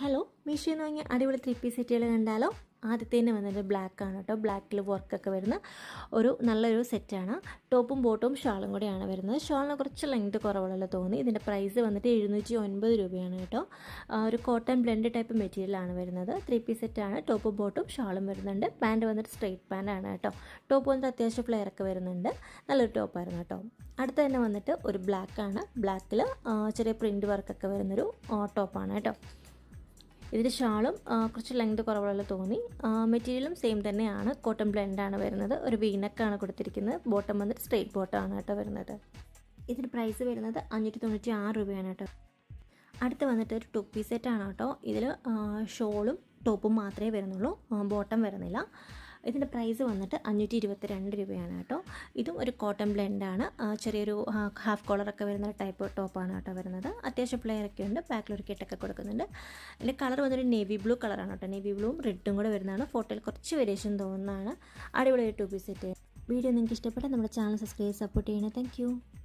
Hello മീഷോയിൽ നിന്ന് വാങ്ങിയ അടിപൊളി ത്രീ പീസ് സെറ്റുകൾ കണ്ടാലോ? ആദ്യത്തേന് വന്നത് ബ്ലാക്ക് ആണ് കേട്ടോ ബ്ലാക്കിൽ വർക്കൊക്കെ വരുന്ന ഒരു നല്ലൊരു സെറ്റാണ് ടോപ്പും ബോട്ടും ഷാളും കൂടെയാണ് വരുന്നത്. ഷാളിന് കുറച്ച് ലെങ്ത് കുറവുള്ള തോന്നി. ഇതിന്റെ പ്രൈസ് വന്നിട്ട് എഴുന്നൂറ്റി ഒൻപത് രൂപയാണ് കേട്ടോ ഒരു കോട്ടൺ ബ്ലെൻഡ് ടൈപ്പ് മെറ്റീരിയലാണ് വരുന്നത്. ത്രീ പീസ് സെറ്റാണ് ടോപ്പും ബോട്ടും ഷാളും വരുന്നുണ്ട്. പാന്റ് വന്നിട്ട് സ്ട്രെയിറ്റ് പാന്റാണ് കേട്ടോ ടോപ്പ് വന്നിട്ട് അത്യാവശ്യം ഫ്ലെയർ ഒക്കെ വരുന്നുണ്ട്. നല്ലൊരു ടോപ്പായിരുന്നു കേട്ടോ അടുത്ത തന്നെ വന്നിട്ട് ഒരു ബ്ലാക്കാണ് ബ്ലാക്കിൽ ചെറിയ പ്രിന്റ് വർക്കൊക്കെ വരുന്നൊരു ടോപ്പാണ് കേട്ടോ ഇതിന്റെ ഷാളും കുറച്ച് ലെങ്ത് കുറവുള്ള തോന്നി മെറ്റീരിയലും സെയിം തന്നെയാണ്. കോട്ടൺ ബ്ലെൻഡ് ആണ് വരുന്നത്. ഒരു വീനക്കാണ് കൊടുത്തിരിക്കുന്നത്. ബോട്ടം വന്നിട്ട് സ്ട്രെയിറ്റ് ബോട്ടമാണ് കേട്ടോ വരുന്നത്. ഇതിന്റെ പ്രൈസ് വരുന്നത് അഞ്ഞൂറ്റി തൊണ്ണൂറ്റി ആറ് രൂപയാണ് കേട്ടോ. അടുത്ത് വന്നിട്ട് ഒരു ടു പീസ് ആണ് കേട്ടോ. ഇതിൽ ഷോളും ടോപ്പും മാത്രമേ വരുന്നുള്ളൂ. ബോട്ടം വരുന്നില്ല. ഇതിന്റെ പ്രൈസ് വന്നിട്ട് അഞ്ഞൂറ്റി ഇരുപത്തി രണ്ട് രൂപയാണ് കേട്ടോ. ഇതും ഒരു കോട്ടൺ ബ്ലെൻഡാണ് ചെറിയൊരു ഹാഫ് കോളറൊക്കെ വരുന്ന ടൈപ്പ് ടോപ്പാണ് കേട്ടോ വരുന്നത്. അത്യാവശ്യം പ്ലെയറൊക്കെ ഉണ്ട്. ബാക്കിലൊരു കെട്ടൊക്കെ കൊടുക്കുന്നുണ്ട്. ഇതിന്റെ കളർ വന്നൊരു നേവി ബ്ലൂ കളറാണ് കേട്ടോ. നേവി ബ്ലൂവും റെഡും കൂടെ വരുന്നതാണ്. ഫോട്ടോയിൽ കുറച്ച് വേരിയേഷൻ തോന്നുന്നതാണ്. അടിപൊളി ഒരു ടു പീസ് സെറ്റ് വീഡിയോ നിങ്ങൾക്ക് ഇഷ്ടപ്പെട്ടാൽ നമ്മുടെ ചാനൽ സബ്സ്ക്രൈബ് സപ്പോർട്ട് ചെയ്യണേ. താങ്ക്